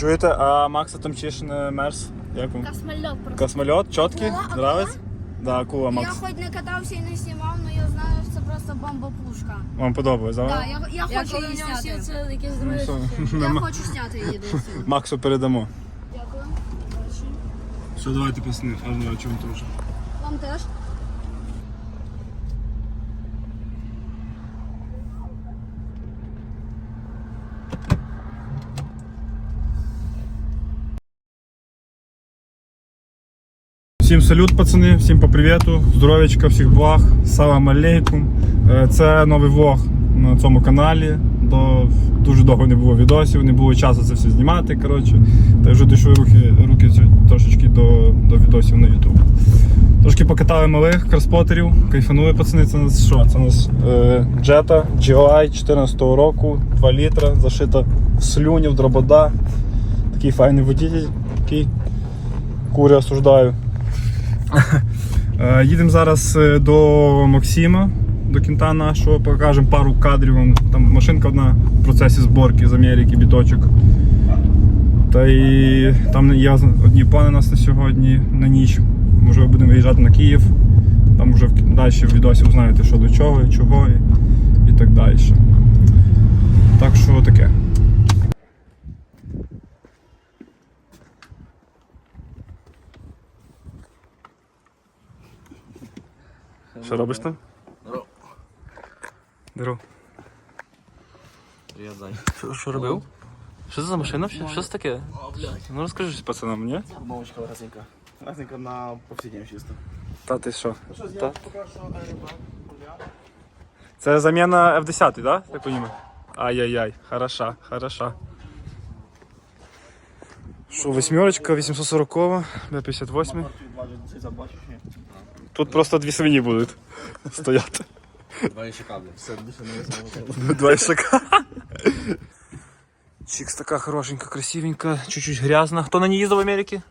Чуєте, а Макса Томчишин мерз? Як вам? Космольот просто. Космольот, чіткий? Акула, акула? Нравиться? Да, акула, Я Макс. хоч не катався і не знімав, але я знаю, що це просто бомба-пушка. Вам подобається, Так, да? я, я Я хочу коли її в нього зняти. всі це якісь Ну. Я хочу зняти її десь. Максу передамо. Дякую. Все, давайте пісни, гарно, чому теж. Вам теж. Всім салют, пацани, всім по привіту, здоров'ячка, всіх благ, салам алейкум. Е, Це новий влог на цьому каналі. Дуже довго не було відосів, не було часу це все знімати. Коротше. Та вже дійшли руки, руки трошечки до, до відосів на YouTube. Трошки покатали малих кроспотерів, кайфанули пацани. Це у нас що? Це нас е, Jetta GLI 14 року, 2 літра, зашита в слюні, в дробода. Такий файний водитель, який курі осуждаю. Е, Їдемо зараз е, до Максима, до кінта нашого, покажемо пару кадрів. Там машинка одна в процесі зборки з Америки, біточок. Та і там є одні плани нас на сьогодні, на ніч. Може будемо виїжджати на Київ. Там вже далі в відосі узнаєте, що до чого, чого і, і так далі. Так що таке. Що робиш там? Здорово. Здорово. Привет, Зай. Що, що робив? Що це за машина? взагалі? Що це таке? О, блядь. Ну розкажи щось пацанам, ні? Мамочка легасенька. Легасенька на повсякдень чисто. Та ти що? Ну що, Та. поки що аербак. Це заміна F10, так? Да? Так розумію? Ай-яй-яй, хороша, хороша. Що, восьмерочка, 840, Б58. Тут просто дві свині будуть стояти. Два ще кабелі. Все, більше не висило. Два ішака. Чикс така хорошенька, красивенька, чуть-чуть грязна. Хто на ній їздив в Америці?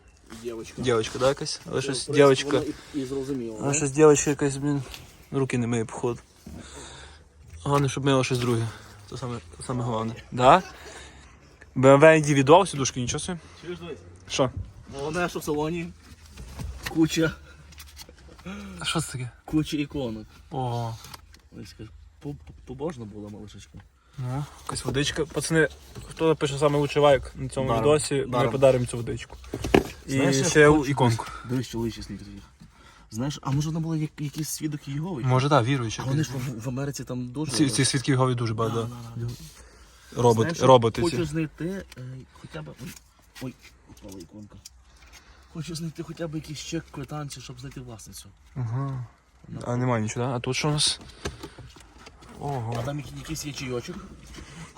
Дівочка. Дівочка, да, якась? Але щось Ну, в дівочка. принципі, воно І, і зрозуміло. А щось дівчинка якась, блін, руки не миє, походу. Головне, щоб мила щось друге. Це саме, це саме головне. Да? BMW індивідуал, сідушки, нічого собі. Чуєш, дивись? Що? Головне, що в салоні куча, А що це таке? куча іконок. О, Ой, скажи, по- по- побожна була малишечка. ну, якась водичка. Пацани, хто напише саме лучший лайк на цьому Даром. відосі, ми Даром. подаримо цю водичку. І я ще хочу- іконку. Дивись, чоловічі сніг їх. Знаєш, а може вона була як, якийсь свідок Єгови? Може, так, віруючи. А вони ж в, в Америці там дуже. Ці, ці свідки Єгові дуже багато. Да. Робот, Знаєш, роботи Хочу ці. знайти е, хоча б. Ой, ой, упала іконка. Хочу знайти хоча б якийсь чек квитанцію, щоб знайти власницю. Ага. А немає нічого, да? А тут що у нас? Ого. А там які- якийсь є чайочок.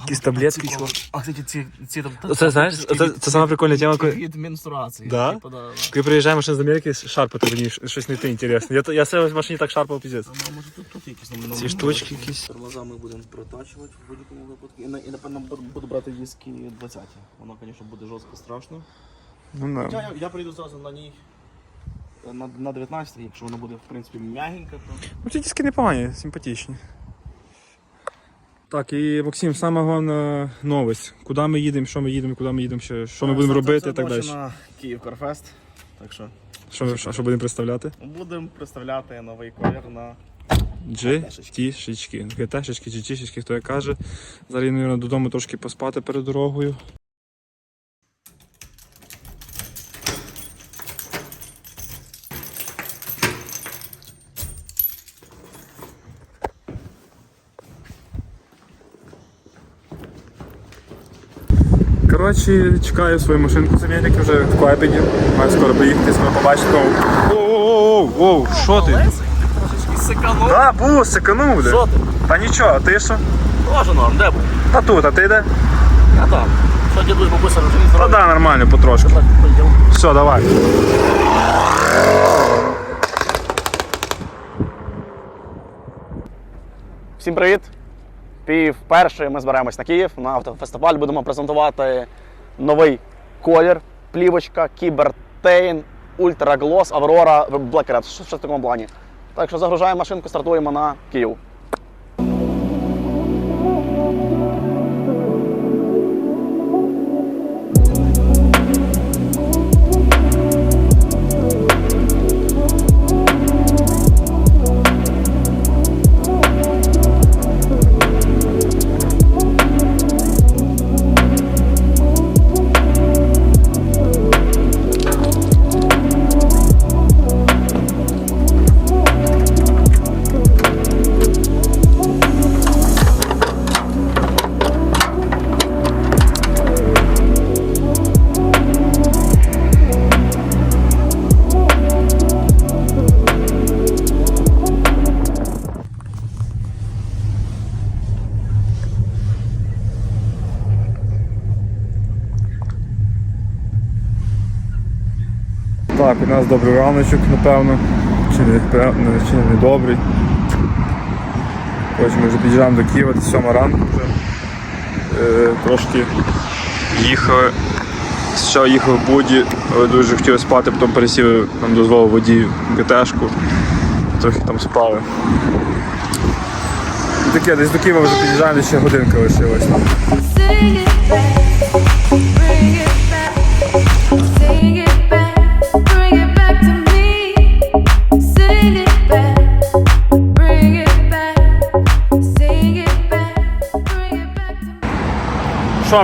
Якісь таблетки, чувак. А, кстати, ці, ці там. Оце, знаєш, це, це сама прикольна тема, коли, Від менструації. Да? Типу, да, коли приїжджаємо ще з Америки, шарпати мені щось не те інтересне. Я, то- я себе в машині так шарпав піздець. А ну, може тут, тут якісь там Ці штучки якісь. Тормоза ми будемо протачувати в будь-якому випадку. І, на- і напевно буду- буду брати диски 20. Воно, звісно, буде жорстко страшно. Ну, Я, да. я, я прийду зразу на ній е, на, на 19, якщо воно буде в принципі м'ягеньке, то. ну ці диски непогані, симпатичні. Так, і Максим, саме головне новость. Куди ми їдемо, що ми їдемо, куди ми їдемо, ще, що ми будемо робити і так далі. на Київ Карфест. Так що Що, ми- що, що будемо представляти? будемо представляти новий колір на шички. ГТ-шечки, GT-шечки, хто як каже. Зараз я, мабуть, додому трошки поспати перед дорогою. Коротше, чекаю свою машинку з Америки вже в Клайпеді. Маю скоро приїхати, скоро побачити. Воу-воу-воу, що ти? Трошечки секанув. Да, бу, секанув, бля. Що ти? Та нічого, а ти що? Тоже норм, де був? Та тут, а ти де? Я там. Що дідусь бабуся вже Та здоров'я. да, нормально, потрошки. Все, давай. Всім привіт! Пів першої ми збираємось на Київ на автофестиваль. Будемо презентувати новий колір, плівочка, кібертейн, ультраглос, Аврора, Black Що в такому плані. Так що загружаємо машинку, стартуємо на Київ. Нас добрий раночок, напевно. Чи не, чи не добрий. Ось ми вже під'їжджаємо до Києва, це сьома ранку вже. Е, трошки їхали. Спочатку їхав в Буді, але дуже хотів спати, потім пересів, нам дозволив водій ГТшку. Трохи там спали. І таке, десь до Києва вже під'їжджаємо, ще годинка лишилась.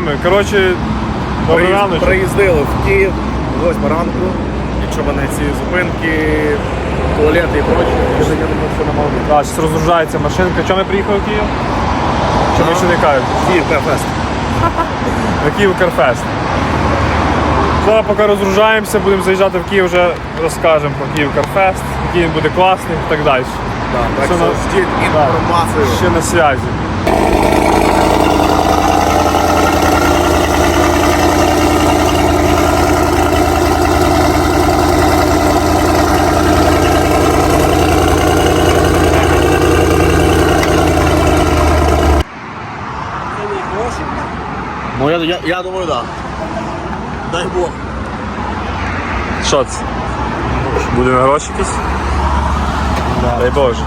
Me. Що ми, коротше, добрий раночок. Приїздили в Київ 8 ранку. Якщо мене ці зупинки, туалети і прочі, я думаю, що. Так, зараз розгружається машинка. Чому ми приїхали в Київ? Чи ми ще не кажуть? Київ Кафест. На Київ Карфест. Зараз поки розгружаємося, будемо заїжджати в Київ, вже розкажемо про Київ Карфест, який він буде класний і так далі. Так Все що ждіть інформацію. Ще на зв'язі. Ну я, я, я думаю, так. Да. Дай Бог. Що це? Будемо гроші якісь? Дай Боже.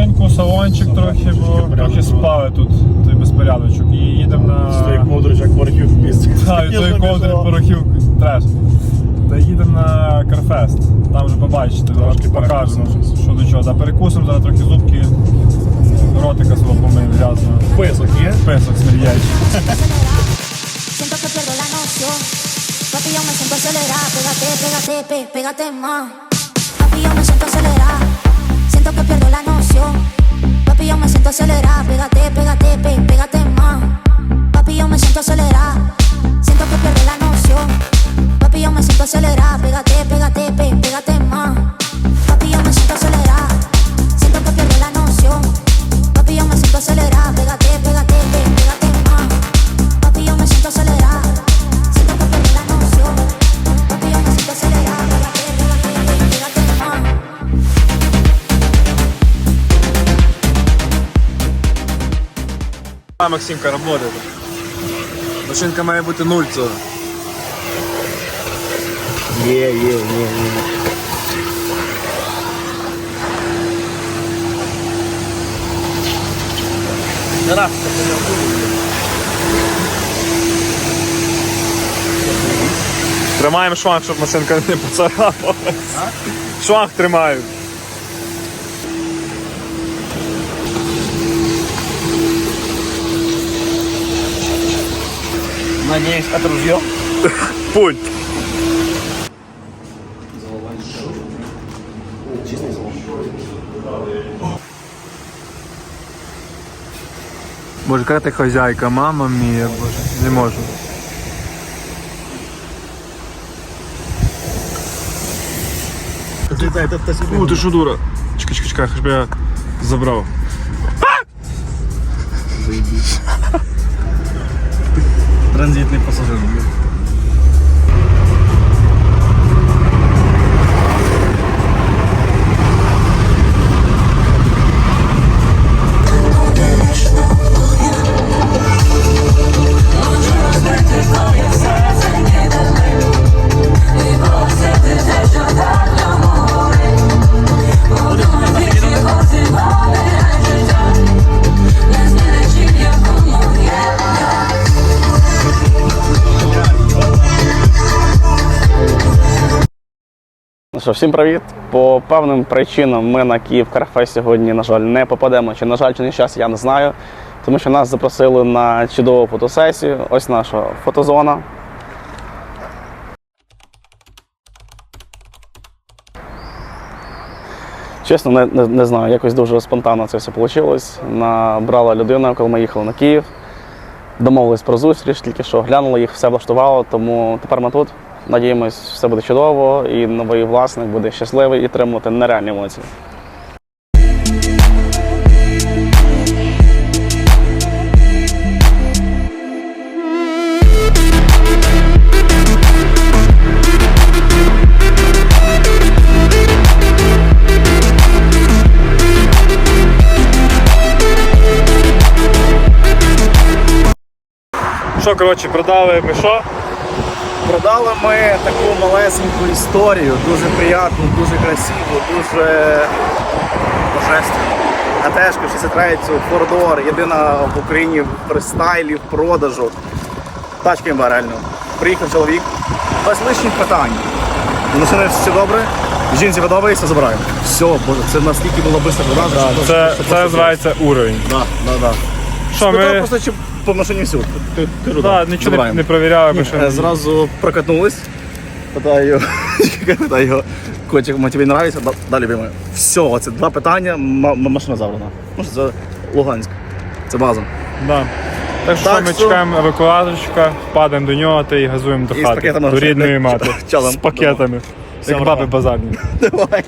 Машинку, салончик трохи, бо трохи спали тут той безпорядочок. І їдемо на. Стоїть ковдрич, як порохів місце. Так, і той ковдр порохів треш. Та їдемо на Карфест. Там вже побачите, трошки покажемо, що до чого. Да, перекусимо, зараз трохи зубки, ротика свого помив грязно. Писок є? Писок смердячий. Siento que pierdo la noción. Papi, yo me siento acelerada. Pégate, pégate, pégate más. Papi, yo me siento acelerada. Siento que pierdo la noción. Papi, yo me siento acelerada. Pégate, pégate, pégate más. А, Максимка работает. Машинка має бути нуль цього. Є, є, є, є. Раз, Тримаємо шланг, щоб машинка не поцарапалась. Шланг тримаю. Надеюсь, это ружье. Пульт. Боже, яка ти хазяйка, мама мія, боже, не можу. О, ти що дура? Чекай, чекай, чекай, хоч би я забрав. Транзитный пассажир. Ну що, всім привіт. По певним причинам ми на Київ Карфест сьогодні, на жаль, не попадемо. Чи на жаль, чи не щас, я не знаю. тому що нас запросили на чудову фотосесію. Ось наша фотозона. Чесно, не, не, не знаю, якось дуже спонтанно це все вийшло. Набрала людина, коли ми їхали на Київ. Домовились про зустріч, тільки що глянули їх, все влаштувало, тому тепер ми тут. Надіємось, все буде чудово, і новий власник буде щасливий і тримати нереальні емоції. Що, коротше, продали ми що? Продали ми таку малесеньку історію, дуже приємну, дуже красиву, дуже божественну. АТшка 63 Фордор, єдина в Україні в фристайлі, в продажу. Тачка імба реально. Приїхав чоловік, без лишніх питань. Машини все добре, жінці подобається, забираємо. Все, боже, це настільки було швидко продажа. що Це, це називається уровень. Да, да, да. Що Спитав ми просто чи по машині всю. Ти- Кажу, да, да, нічого не, забираємо. не перевіряли, ми Е, ще Зразу прокатнулись. Питаю, питаю його, котик, мо тобі нравиться? Да, да, любимий. Все, оце два питання, м- м- машина забрана. Ну, що це Луганськ. Це база. Да. Так що Так ми що- чекаємо евакуаторчика, падаємо до нього та і газуємо до І з хати. пакетами До рідної мати. Чалом. З пакетами. Як братва. баби базарні. Давай.